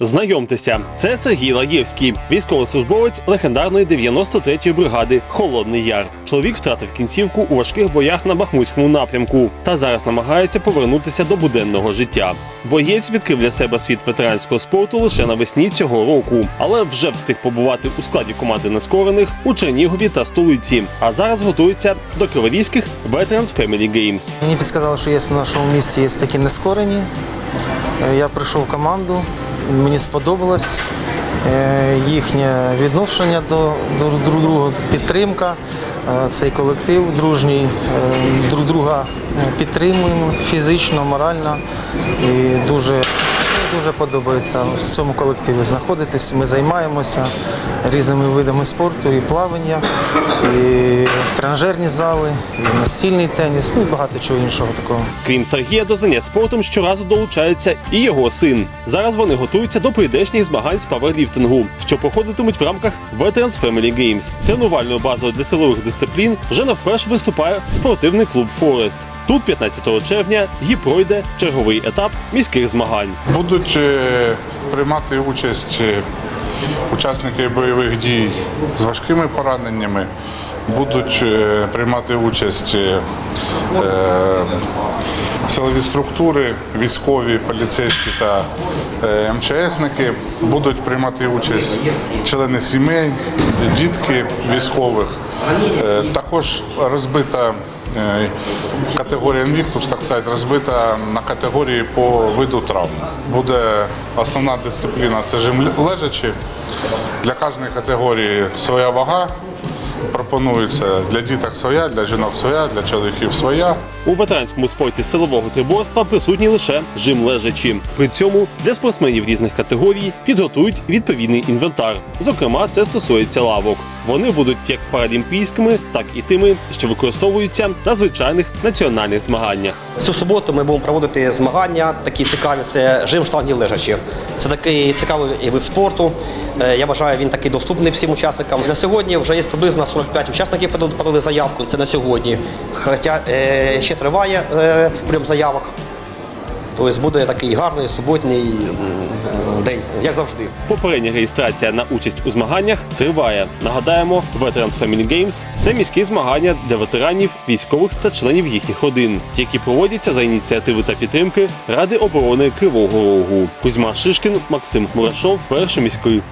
Знайомтеся, це Сергій Лаєвський, військовослужбовець легендарної 93-ї бригади Холодний Яр. Чоловік втратив кінцівку у важких боях на Бахмутському напрямку та зараз намагається повернутися до буденного життя. Боєць відкрив для себе світ ветеранського спорту лише навесні цього року, але вже встиг побувати у складі команди нескорених у Чернігові та столиці. А зараз готується до криворізьких Veterans Family Games. Мені підказали, що є в нашому місці є такі нескорені. Е, Я прийшов в команду, мені сподобалось. Е, їхнє відношення до, друг друга, підтримка, цей колектив дружній, е, друг друга е, підтримуємо фізично, морально і дуже. Дуже подобається в цьому колективі знаходитись. Ми займаємося різними видами спорту, і плавання, і тренажерні зали, і настільний теніс, ну і багато чого іншого такого. Крім Сергія, до занять спортом щоразу долучається і його син. Зараз вони готуються до прийдешніх змагань з паверліфтингу, що проходитимуть в рамках Veterans Family Games. Тренувальною базою для силових дисциплін вже навперше виступає спортивний клуб Форест. Тут 15 червня і пройде черговий етап міських змагань. Будуть е, приймати участь е, учасники бойових дій з важкими пораненнями, будуть е, приймати участь е, е, силові структури, військові, поліцейські та МЧСники, будуть приймати участь члени сімей, дітки військових. Також розбита категорія Invictus, так сказати, розбита на категорії по виду травм. Буде основна дисципліна це жим лежачі. Для кожної категорії своя вага. Пропонується для діток своя, для жінок своя, для чоловіків своя. У ветеранському спорті силового триборства присутні лише жим лежачі. При цьому для спортсменів різних категорій підготують відповідний інвентар. Зокрема, це стосується лавок. Вони будуть як паралімпійськими, так і тими, що використовуються на звичайних національних змаганнях. Цю суботу ми будемо проводити змагання, такі цікаві. Це жим штанги лежачі. Це такий цікавий вид спорту. Е, Я вважаю, він такий доступний всім учасникам. На сьогодні вже є приблизно 45 учасників подали- заявку. Це на сьогодні. Хоча е, ще триває е, прийом заявок. Тобто буде такий гарний суботній день, як завжди. Попередня реєстрація на участь у змаганнях триває. Нагадаємо, Veterans Family Games – це міські змагання для ветеранів, військових та членів їхніх родин, які проводяться за ініціативи та підтримки Ради оборони Кривого Рогу. Кузьма Шишкін, Максим Мурашов, перший міський.